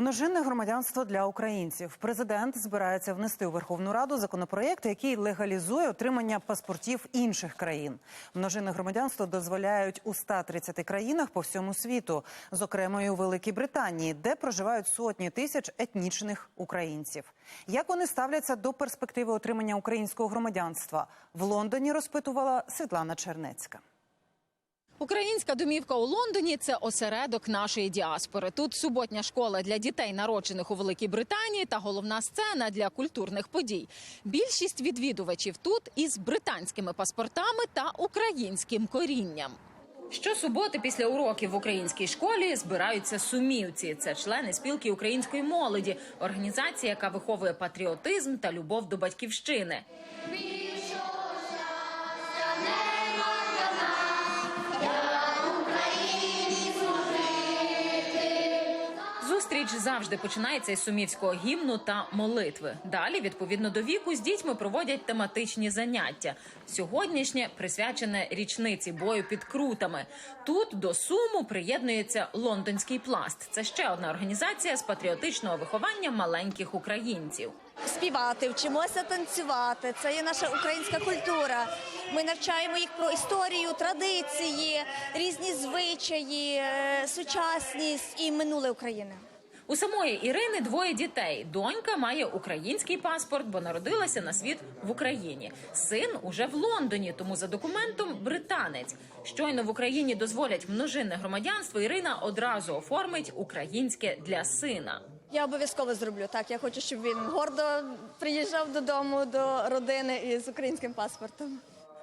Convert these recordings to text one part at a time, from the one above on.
Множинне громадянство для українців. Президент збирається внести у Верховну Раду законопроєкт, який легалізує отримання паспортів інших країн. Множинне громадянство дозволяють у 130 країнах по всьому світу, зокрема і у Великій Британії, де проживають сотні тисяч етнічних українців. Як вони ставляться до перспективи отримання українського громадянства? В Лондоні розпитувала Світлана Чернецька. Українська домівка у Лондоні це осередок нашої діаспори. Тут суботня школа для дітей, народжених у Великій Британії, та головна сцена для культурних подій. Більшість відвідувачів тут із британськими паспортами та українським корінням. Щосуботи після уроків в українській школі збираються сумівці. Це члени спілки української молоді, організація, яка виховує патріотизм та любов до батьківщини. Зустріч завжди починається із сумівського гімну та молитви. Далі, відповідно до віку, з дітьми проводять тематичні заняття. Сьогоднішнє присвячене річниці бою під крутами. Тут до суму приєднується лондонський пласт. Це ще одна організація з патріотичного виховання маленьких українців. співати, вчимося танцювати. Це є наша українська культура. Ми навчаємо їх про історію, традиції, різні звичаї, е, сучасність і минуле України. У самої Ірини двоє дітей. Донька має український паспорт, бо народилася на світ в Україні. Син уже в Лондоні, тому за документом британець. Щойно в Україні дозволять множинне громадянство. Ірина одразу оформить українське для сина. Я обов'язково зроблю так. Я хочу, щоб він гордо приїжджав додому до родини із українським паспортом.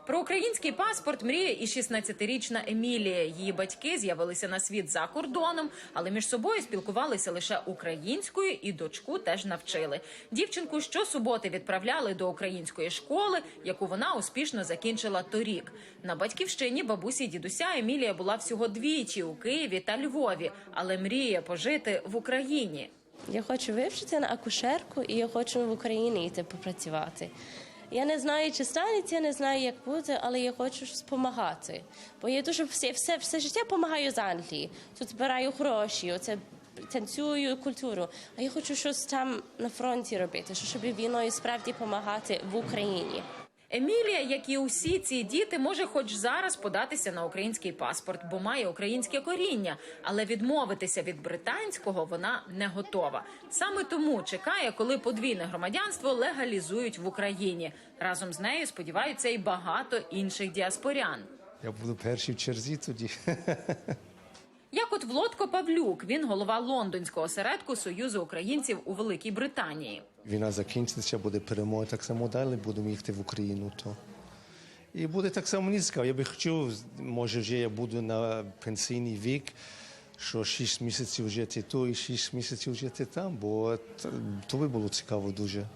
Про український паспорт мріє і 16-річна Емілія. Її батьки з'явилися на світ за кордоном, але між собою спілкувалися лише українською, і дочку теж навчили. Дівчинку щосуботи відправляли до української школи, яку вона успішно закінчила торік. На батьківщині бабусі й дідуся Емілія була всього двічі у Києві та Львові, але мріє пожити в Україні. Я хочу вивчитися на акушерку і я хочу в Україні йти попрацювати. Я не знаю, чи станеться, я не знаю, як буде, але я хочу допомагати. Бо я дуже все, все, все життя допомагаю з Англії. Тут збираю гроші, оце танцюю культуру. А я хочу щось там на фронті робити, щоб війною справді допомагати в Україні. Емілія, як і усі ці діти, може хоч зараз податися на український паспорт, бо має українське коріння, але відмовитися від британського вона не готова. Саме тому чекає, коли подвійне громадянство легалізують в Україні. Разом з нею сподіваються і багато інших діаспорян. Я буду перший в черзі тоді. Як от Влодко Павлюк, він голова лондонського осередку Союзу українців у Великій Британії. Війна закінчиться, буде перемога, так само далі будемо їхати в Україну. То. І буде так само мені цікаво. Я би хотів, може вже я буду на пенсійний вік, що 6 місяців жити тут і 6 місяців жити там, бо то би було цікаво дуже.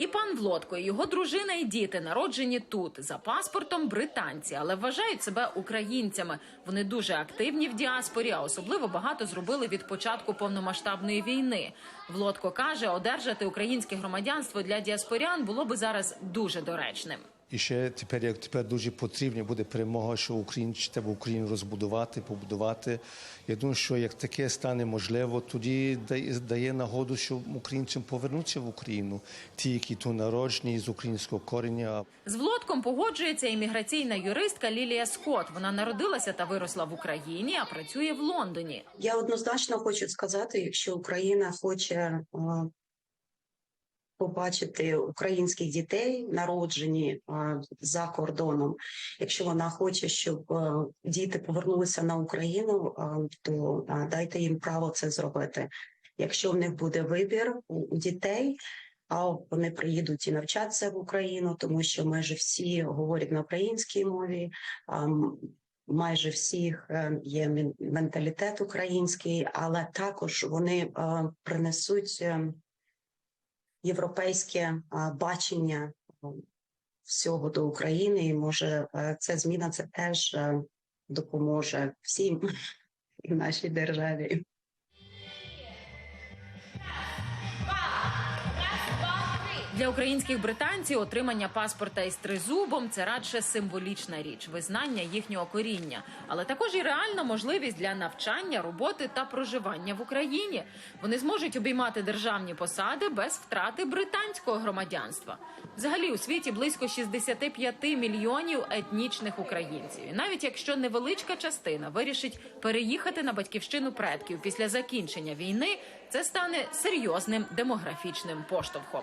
І пан Влодко, і його дружина і діти народжені тут за паспортом британці, але вважають себе українцями. Вони дуже активні в діаспорі, а особливо багато зробили від початку повномасштабної війни. Влодко каже, одержати українське громадянство для діаспорян було би зараз дуже доречним. І ще тепер, як тепер дуже потрібна буде перемога, що Україн треба Україну розбудувати, побудувати. Я думаю, що як таке стане можливо, тоді дає, нагоду, що українцям повернуться в Україну, ті, які тут народжені з українського корення. З Влодком погоджується імміграційна юристка Лілія Скотт. Вона народилася та виросла в Україні, а працює в Лондоні. Я однозначно хочу сказати, якщо Україна хоче е, побачити українських дітей, народжені за кордоном, якщо вона хоче, щоб е, діти повернулися на Україну, то дайте їм право це зробити. Якщо в них буде вибір у дітей. А вони приїдуть і навчатися в Україну, тому що майже всі говорять на українській мові. майже всіх е, є менталітет український, але також вони е, принесуть європейське бачення всього до України. І може е, ця зміна це теж е, допоможе всім нашій державі. Для українських британців отримання паспорта із тризубом це радше символічна річ, визнання їхнього коріння, але також і реальна можливість для навчання, роботи та проживання в Україні. Вони зможуть обіймати державні посади без втрати британського громадянства. Взагалі у світі близько 65 мільйонів етнічних українців. І навіть якщо невеличка частина вирішить переїхати на батьківщину предків після закінчення війни, це стане серйозним демографічним поштовхом.